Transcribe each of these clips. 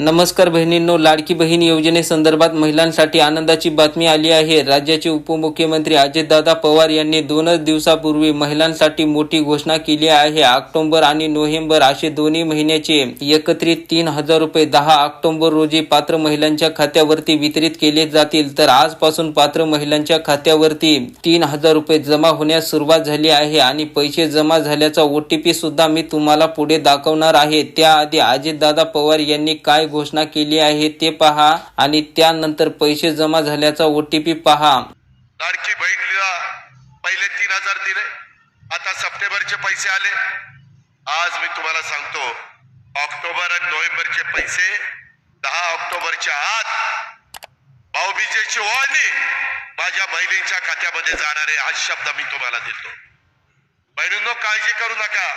नमस्कार बहिणींनो लाडकी बहीण योजनेसंदर्भात महिलांसाठी आनंदाची बातमी आली आहे. राज्याचे उपमुख्यमंत्री अजितदादा पवार यांनी दोनच दिवसापूर्वी महिलांसाठी मोठी घोषणा केली आहे. ऑक्टोंबर आणि नोव्हेंबर असे दोन्ही महिन्याचे एकत्रित तीन हजार रुपये दहा ऑक्टोंबर रोजी पात्र महिलांच्या खात्यावरती वितरित केले जातील. तर आजपासून पात्र महिलांच्या खात्यावरती तीन हजार रुपये जमा होण्यास सुरुवात झाली आहे आणि पैसे जमा झाल्याचा ओटीपी सुद्धा मी तुम्हाला पुढे दाखवणार आहे. त्याआधी अजितदादा पवार यांनी काय घोषणा केली आहे ते पहा आणि त्यानंतर पैसे जमा झाल्याचा ओटीपी पहा. लाडकी बहिणीला पहिले तीन हजार दिले. आता सप्टेंबरचे पैसे आले. आज मी तुम्हाला सांगतो ऑक्टोबर आणि नोव्हेंबरचे पैसे दहा ऑक्टोबरच्या आत भाऊबीजेची ओळणी माझ्या बहिणींच्या खात्यामध्ये जाणारे हा शब्द मी तुम्हाला देतो. बहिणींनो काळजी करू नका.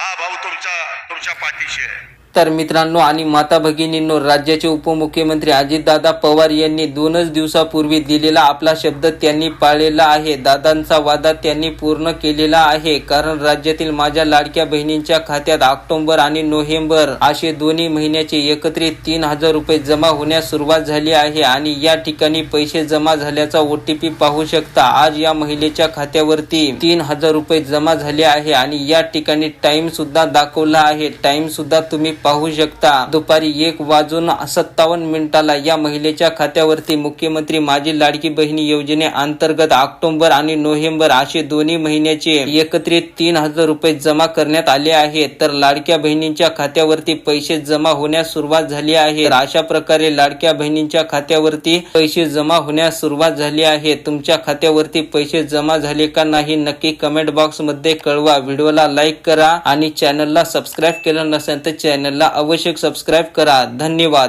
हा भाऊ तुमच्या तुमच्या पाठीशी आहे. तर मित्रांनो आणि माता भगिनींनो राज्याचे उपमुख्यमंत्री अजितदादा पवार यांनी दोनच दिवसापूर्वी दिलेला आपला शब्द त्यांनी पाळलेला आहे. दादांचा वादा त्यांनी पूर्ण केलेला आहे. कारण राज्यातील माझ्या लाडक्या बहिणींच्या खात्यात ऑक्टोबर आणि नोव्हेंबर असे दोन्ही महिन्याचे एकत्रित तीन हजार रुपये जमा होण्यास सुरुवात झाली आहे आणि या ठिकाणी पैसे जमा झाल्याचा ओटीपी पाहू शकता. आज या महिलेच्या खात्यावरती तीन हजार रुपये जमा झाले आहे आणि या ठिकाणी टाइम सुद्धा दाखवला आहे. टाइम सुद्धा तुम्ही पाहू शकता. दुपारी एक वाजून सत्तावन्न मिनिटाला या महिलेच्या खात्यावरती मुख्यमंत्री माझी लाडकी बहिणी योजने अंतर्गत ऑक्टोबर आणि नोव्हेंबर असे दोन्ही महिन्याचे एकत्रित तीन हजार रुपये जमा करण्यात आले आहेत. तर लाडक्या बहिणींच्या खात्यावरती पैसे जमा होण्यास सुरुवात झाली आहे. अशा प्रकारे लाडक्या बहिणींच्या खात्यावरती पैसे जमा होण्यास सुरुवात झाली आहे. तुमच्या खात्यावरती पैसे जमा झाले का नाही नक्की कमेंट बॉक्समध्ये कळवा. व्हिडिओला लाईक करा आणि चॅनलला सबस्क्राईब केलं नसेल तर चॅनल चॅनलला आवश्यक सबस्क्राईब करा. धन्यवाद.